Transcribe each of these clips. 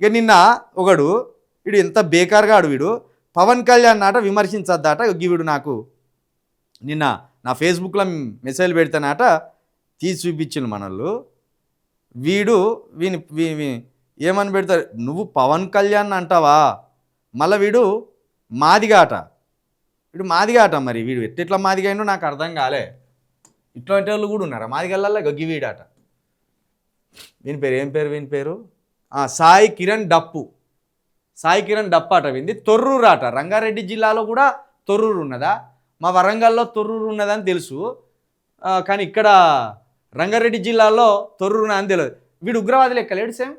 ఇక నిన్న ఒకడు వీడు ఎంత బేకార్గాడు వీడు. పవన్ కళ్యాణ్ నాట విమర్శించద్దట ఇక వీడు నాకు. నిన్న నా ఫేస్బుక్లో మెసేజ్ పెడతానట తీసి చూపించిండు మనల్ని వీడు వీని వీ- ఏమని పెడతారు నువ్వు పవన్ కళ్యాణ్ అంటావా? మళ్ళీ వీడు మాదిగాట. వీడు మాదిగాట మరి. వీడు ఎట్టిట్లా మాదిగా నాకు అర్థం కాలే. ఇట్లాంటి వాళ్ళు కూడా ఉన్నారా? మాదిగల్లా గగ్గి వీడాట వీని పేరు ఏం పేరు వీని పేరు? సాయి కిరణ్ డప్పు. సాయి కిరణ్ డప్పు అట వింది. తొర్రూరు అట రంగారెడ్డి జిల్లాలో కూడా తొర్రూరు ఉన్నదా? మా వరంగల్లో తొర్రూరు ఉన్నదని తెలుసు. కానీ ఇక్కడ రంగారెడ్డి జిల్లాలో తొర్రూరు ఉన్నదని తెలియదు వీడు ఉగ్రవాది లెక్కలేడు సేమ్?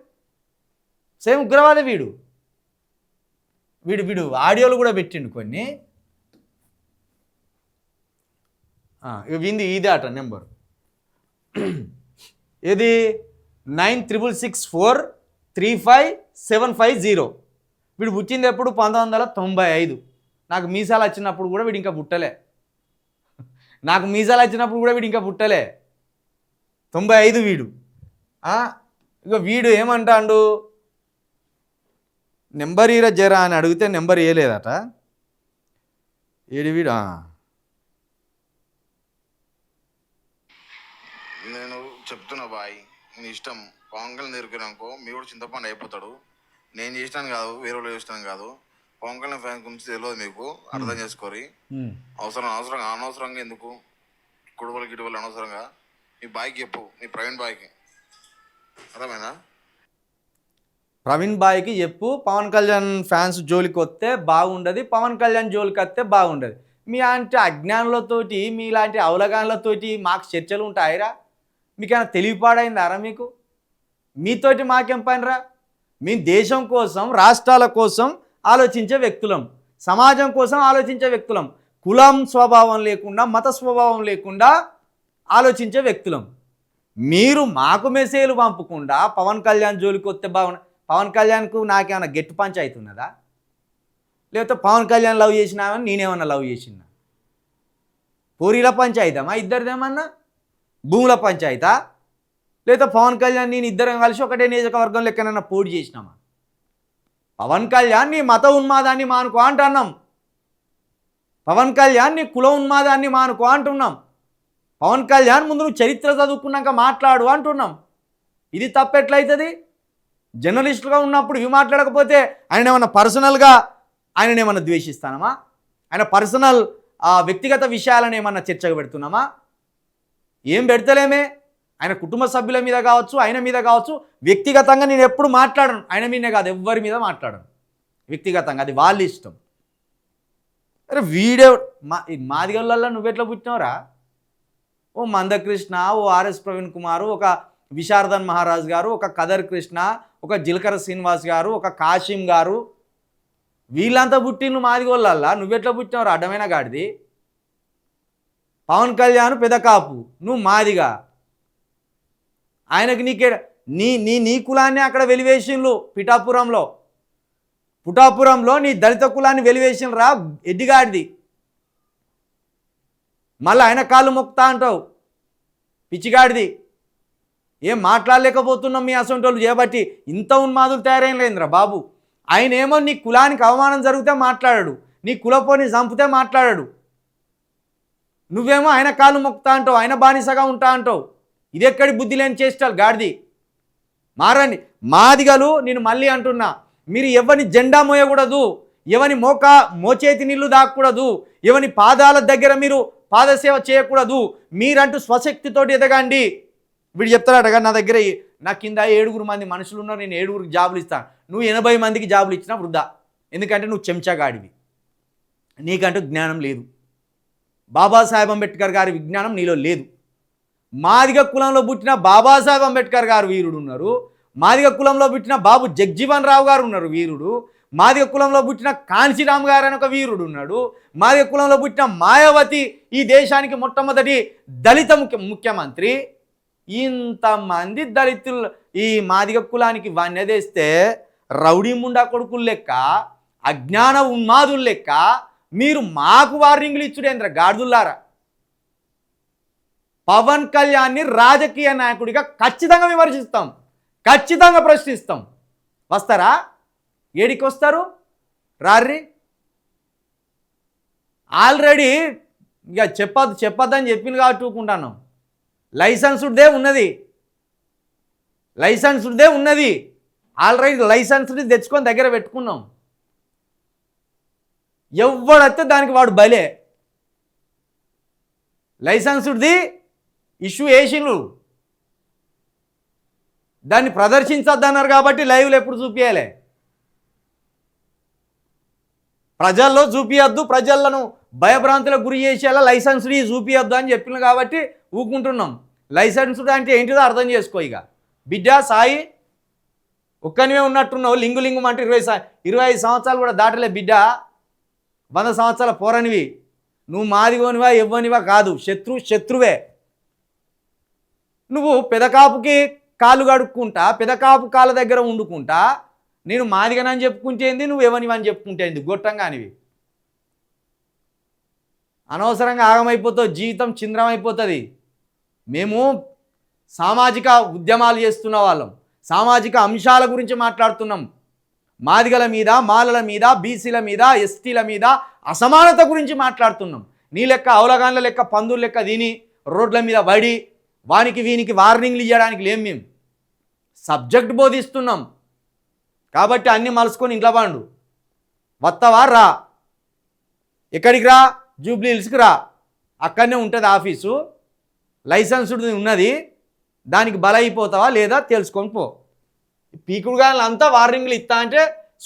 సేమ్ ఉగ్రవాదే వీడు. వీడు వీడు ఆడియోలు కూడా పెట్టిండు కొన్ని. వింది ఇదే అట నెంబర్. ఇది nine triple six four three five seven five zero. వీడు పుట్టింది ఎప్పుడు పంతొమ్మిది వందల తొంభై ఐదు. నాకు మీసాలు వచ్చినప్పుడు కూడా వీడు ఇంకా పుట్టలే. నాకు మీసాలు వచ్చినప్పుడు కూడా వీడు ఇంకా పుట్టలే. తొంభై ఐదు వీడు. ఇక వీడు ఏమంటాడు? నెంబర్ ఈరా జరా అని అడిగితే నెంబర్ వేయలేదట ఏడు వీడు? నేను చెప్తున్నా బాయ్. నీ ఇష్టం. పవన్ కళ్యాణ్ మీ కూడా చింతపండు అయిపోతాడు. నేను చేసినాను కాదు వేరే వాళ్ళు చేసినాను కాదు. పవన్ కళ్యాణ్ ఫ్యాన్ గురించి తెలియదు మీకు అర్థం చేసుకోరి. అవసరం అవసరంగా అనవసరంగా ఎందుకు? కుడువలు గిడువలు అనవసరంగా. మీ బాయ్కి చెప్పు మీ ప్రవీణ్ బాయ్కి అర్థమైనా ప్రవీణ్ బాయ్కి చెప్పు పవన్ కళ్యాణ్ ఫ్యాన్స్ జోలికి వస్తే బాగుండదు పవన్ కళ్యాణ్ జోలికి వస్తే బాగుండదు. మీ అంటే అజ్ఞానులతోటి మీలాంటి అవలగానులతోటి మాకు చర్చలు ఉంటాయిరా? మీకేమైనా తెలివిపాడైందారా మీకు? మీతోటి మాకేం పనిరా? మీ దేశం కోసం రాష్ట్రాల కోసం ఆలోచించే వ్యక్తులం. సమాజం కోసం ఆలోచించే వ్యక్తులం. కులం స్వభావం లేకుండా మత స్వభావం లేకుండా ఆలోచించే వ్యక్తులం. మీరు మాకు మెసేజ్లు పంపకుండా పవన్ కళ్యాణ్ జోలికి వస్తే బాగుండు పవన్ కళ్యాణ్కు నాకేమైనా గట్టి పంచాయతీ ఉన్నదా? లేకపోతే పవన్ కళ్యాణ్ లవ్ చేసినామని నేనేమన్నా లవ్ చేసినా? పూరిల పంచాయతమా ఇద్దరిదేమన్నా? భూముల పంచాయతా లేదా పవన్ కళ్యాణ్ నేను ఇద్దరం కలిసి ఒకటే నియోజకవర్గం లెక్కనన్నా పోటీ చేసినామా? పవన్ కళ్యాణ్ నీ మత ఉన్మాదాన్ని మానుకో అంటున్నాం. పవన్ కళ్యాణ్ నీ కుల ఉన్మాదాన్ని మానుకో అంటున్నాం. పవన్ కళ్యాణ్ ముందు నువ్వు చరిత్ర చదువుకున్నాక మాట్లాడు అంటున్నాం. ఇది తప్పెట్లయితుంది? జర్నలిస్టులుగా ఉన్నప్పుడు ఇవి మాట్లాడకపోతే ఆయన ఏమన్నా పర్సనల్గా ఆయన ఏమన్నా ద్వేషిస్తానమా? ఆయన పర్సనల్ వ్యక్తిగత విషయాలను ఏమన్నా చర్చకు పెడుతున్నామా? ఏం పెడతలేమే? ఆయన కుటుంబ సభ్యుల మీద కావచ్చు ఆయన మీద కావచ్చు వ్యక్తిగతంగా నేను ఎప్పుడు మాట్లాడను. ఆయన మీదనే కాదు ఎవ్వరి మీద మాట్లాడను. వ్యక్తిగతంగా అది వాళ్ళ ఇష్టం. అరే వీడే మా ఈ నువ్వెట్లా పుట్టినావురా? ఓ మందకృష్ణ ఓ ఆర్ఎస్ ప్రవీణ్ కుమార్ ఒక విశారదన్ మహారాజ్ గారు ఒక కదర్ కృష్ణ ఒక జిలకర శ్రీనివాస్ గారు ఒక కాశీం గారు. వీళ్ళంతా పుట్టిండు మాదిగోళ్ళల్లా. నువ్వెట్లా పుట్టినవరా? అడ్డమైన గాడిది. పవన్ కళ్యాణ్ పెదకాపు నువ్వు మాదిగా. ఆయనకి నీకే నీ నీ నీ కులాన్ని అక్కడ వెలివేసిండ్లు పిఠాపురంలో. పుటాపురంలో నీ దళిత కులాన్ని వెలివేసిండ్రా ఎడ్డిగాడిది మళ్ళీ ఆయన కాళ్ళు మొక్తా అంటావు. పిచ్చిగాడిది ఏం మాట్లాడలేకపోతున్నాం మీ అసొంటోళ్ళు చేయబట్టి ఇంత ఉన్మాదులు తయారైన లేదురా బాబు. ఆయన ఏమో నీ కులానికి అవమానం జరిగితే మాట్లాడాడు. నీ కులపోని చంపితే మాట్లాడాడు. నువ్వేమో ఆయన కాళ్ళు మొక్కుతా అంటావు ఆయన బానిసగా ఉంటా అంటావు. ఇది ఎక్కడి బుద్ధి లేని చేష్టాలు గాడిది. మారండి. మాదిగలు నేను మళ్ళీ అంటున్నా మీరు ఎవరిని జెండా మోయకూడదు ఎవని మోక మోచేతి నీళ్ళు దాక్కూడదు ఎవని పాదాల దగ్గర మీరు పాదసేవ చేయకూడదు మీరంటూ స్వశక్తితోటి ఎదగండి. వీడు చెప్తాడట నా దగ్గర నా కింద ఏడుగురు మంది మనుషులు ఉన్నారు నేను ఏడుగురికి జాబులు ఇస్తాను నువ్వు ఎనభై మందికి జాబులు ఇచ్చినా వృద్ధా ఎందుకంటే నువ్వు చెంచాగాడివి. నీకంటూ జ్ఞానం లేదు. బాబాసాహెబ్ అంబేద్కర్ గారి విజ్ఞానం నీలో లేదు. మాదిగ కులంలో పుట్టిన బాబాసాహెబ్ అంబేద్కర్ గారు వీరుడు ఉన్నారు. మాదిగ కులంలో పుట్టిన బాబు జగ్జీవన్ రావు గారు ఉన్నారు వీరుడు. మాదిగ కులంలో పుట్టిన కాంశీరామ్ గారు అని ఒక వీరుడు ఉన్నాడు. మాదిగ కులంలో పుట్టిన మాయావతి ఈ దేశానికి మొట్టమొదటి దళిత ముఖ్య ముఖ్యమంత్రి. ఇంతమంది దళితులు ఈ మాదిగ కులానికి వన్యదేస్తే రౌడీ ముండా కొడుకులు లెక్క అజ్ఞాన ఉన్మాదులు లెక్క మీరు మాకు వార్నింగ్లు ఇచ్చుడేంద్ర గాడిదుల్లారా? పవన్ కళ్యాణ్ని రాజకీయ నాయకుడిగా ఖచ్చితంగా విమర్శిస్తాం. ఖచ్చితంగా ప్రశ్నిస్తాం. వస్తారా? ఏడికి వస్తారు? రార్రి? ఆల్రెడీ ఇక చెప్పద్దు చెప్పొద్దని చెప్పింది కాబట్టి ఊకుంటాను లైసెన్స్డ్దే ఉన్నది. లైసెన్స్డ్దే ఉన్నది. ఆల్రెడీ లైసెన్స్ని తెచ్చుకొని దగ్గర పెట్టుకున్నాం. ఎవడైతే దానికి వాడు బలే. లైసెన్స్ది ఇష్యూ వేసిండు దాన్ని ప్రదర్శించొద్దన్నారు కాబట్టి లైవ్లో ఎప్పుడు చూపించాలి ప్రజల్లో చూపించద్దు ప్రజలను భయభ్రాంతులకు గురి చేసేలా లైసెన్స్ని చూపించద్దు అని చెప్పింది కాబట్టి ఊకుంటున్నాం. లైసెన్స్డ్ అంటే ఏంటిదో అర్థం చేసుకో ఇక బిడ్డ సాయి ఒక్కనివే ఉన్నట్టున్నావు లింగు లింగు అంటే ఇరవై ఇరవై ఐదు సంవత్సరాలు కూడా దాటలే బిడ్డ. వంద సంవత్సరాల పోరనివి. నువ్వు మాదిగోనివా ఇవ్వనివా కాదు. శత్రు శత్రువే. నువ్వు పెదకాపుకి కాలు కడుక్కుంటా పెదకాపు కాళ్ళ దగ్గర వండుకుంటా నేను మాదిగనని చెప్పుకుంటేంది నువ్వు ఎవనివని చెప్పుకుంటేంది గొట్టంగానివి అనవసరంగా ఆగమైపోతావు జీవితం చింద్రమైపోతుంది. మేము సామాజిక ఉద్యమాలు చేస్తున్న వాళ్ళం. సామాజిక అంశాల గురించి మాట్లాడుతున్నాం. మాదిగల మీద మాలల మీద బీసీల మీద ఎస్టీల మీద అసమానత గురించి మాట్లాడుతున్నాం. నీ లెక్క అవలగాన్ల లెక్క పందుల లెక్క దీని రోడ్ల మీద వడి వానికి వీనికి వార్నింగ్లు ఇవ్వడానికి లేం మేము సబ్జెక్ట్ బోధిస్తున్నాం. కాబట్టి అన్నీ మలుసుకొని ఇంట్లో పండు. వస్తావా రా. ఎక్కడికి రా? జూబ్లీ హిల్స్కి రా. అక్కడనే ఉంటుంది ఆఫీసు. లైసెన్స్డ్ ఉన్నది. దానికి బలైపోతావా లేదా తెలుసుకొని పో. పీకుడు అంతా వార్నింగ్లు ఇస్తా అంటే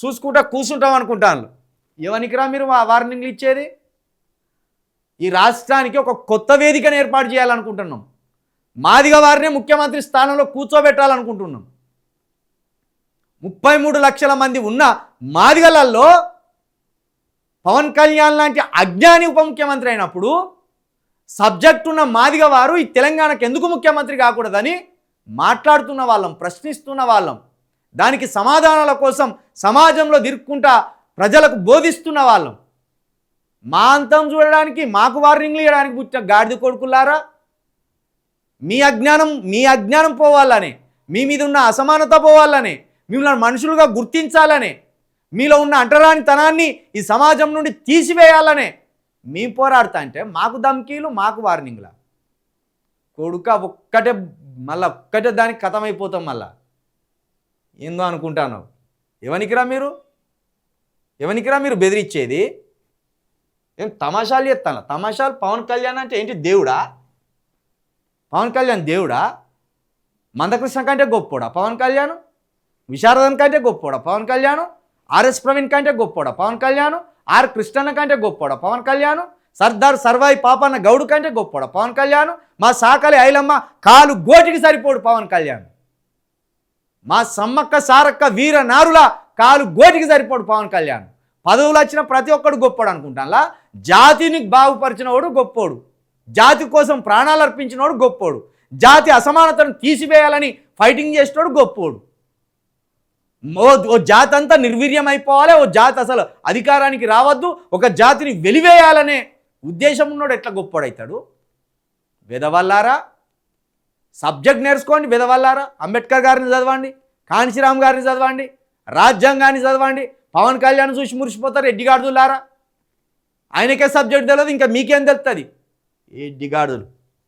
చూసుకుంటా కూర్చుంటాం అనుకుంటాను ఎవరికి రా మీరు వా- వార్నింగ్లు ఇచ్చేది? ఈ రాష్ట్రానికి ఒక కొత్త వేదికను ఏర్పాటు చేయాలనుకుంటున్నాం. మాదిగ వారిని ముఖ్యమంత్రి స్థానంలో కూర్చోబెట్టాలనుకుంటున్నాం. ముప్పై మూడు లక్షల మంది ఉన్న మాదిగలలో పవన్ కళ్యాణ్ లాంటి అజ్ఞాని ఉప ముఖ్యమంత్రి అయినప్పుడు సబ్జెక్ట్ ఉన్న మాదిగ వారు ఈ తెలంగాణకు ఎందుకు ముఖ్యమంత్రి కాకూడదని మాట్లాడుతున్న వాళ్ళం ప్రశ్నిస్తున్న వాళ్ళం. దానికి సమాధానాల కోసం సమాజంలో దిరుక్కుంటా ప్రజలకు బోధిస్తున్న వాళ్ళం. మా అంతం చూడడానికి మాకు వార్నింగ్లు ఇవ్వడానికి పుట్టిన గాడిద కొడుకులారా? మీ అజ్ఞానం మీ అజ్ఞానం పోవాలని మీ మీద ఉన్న అసమానత పోవాలని మిమ్మల్ని మనుషులుగా గుర్తించాలని మీలో ఉన్న అంటరానితనాన్ని ఈ సమాజం నుండి తీసివేయాలనే మేము పోరాడుతా అంటే మాకు ధమ్కీలు మాకు వార్నింగ్లా. కొడుక ఒక్కటే మళ్ళా ఒక్కటే దానికి కథమైపోతాం మళ్ళా. ఏందో అనుకుంటాను. ఎవనికిరా మీరు? ఎవనికిరా మీరు బెదిరించేది ఏం తమాషాలు చెప్తాను తమాషాలు? పవన్ కళ్యాణ్ అంటే ఏంటి దేవుడా? పవన్ కళ్యాణ్ దేవుడా? మందకృష్ణ కంటే గొప్పోడా పవన్ కళ్యాణ్? విశారదన్ కంటే గొప్పోడా పవన్ కళ్యాణ్? ఆర్ఎస్ ప్రవీణ్ కంటే గొప్పోడా పవన్ కళ్యాణ్? ఆర్ కృష్ణన్న కంటే గొప్పోడా పవన్ కళ్యాణ్? సర్దార్ సర్వాయి పాపన్న గౌడు కంటే గొప్పోడా పవన్ కళ్యాణ్? మా సాకలి ఐలమ్మ కాలు గోటికి సరిపోడు పవన్ కళ్యాణ్. మా సమ్మక్క సారక్క వీర నారుల కాలు గోటికి సరిపోడు పవన్ కళ్యాణ్. పదవులు వచ్చిన ప్రతి ఒక్కడు గొప్పోడు అనుకుంటానులా? జాతిని బాగుపరిచినవాడు గొప్పోడు. జాతి కోసం ప్రాణాలు అర్పించినోడు గొప్పోడు. జాతి అసమానతను తీసివేయాలని ఫైటింగ్ చేసినోడు గొప్పోడు. ఓ ఓ జాతి అంతా నిర్వీర్యం అయిపోవాలి ఓ జాతి అసలు అధికారానికి రావద్దు ఒక జాతిని వెలివేయాలనే ఉద్దేశం ఉన్నోడు ఎట్లా గొప్పోడవుతాడు వెదవల్లారా? సబ్జెక్ట్ నేర్చుకోండి వెదవల్లారా? అంబేద్కర్ గారిని చదవండి. కాంశీరామ్ గారిని చదవండి రాజ్యాంగాన్ని చదవండి పవన్ కళ్యాణ్ చూసి మురిసిపోతారు ఎడ్డిగాడుదులారా ఆయనకే సబ్జెక్ట్ తెలియదు ఇంకా మీకేం తెలుస్తుంది ఎడ్డిగాడులు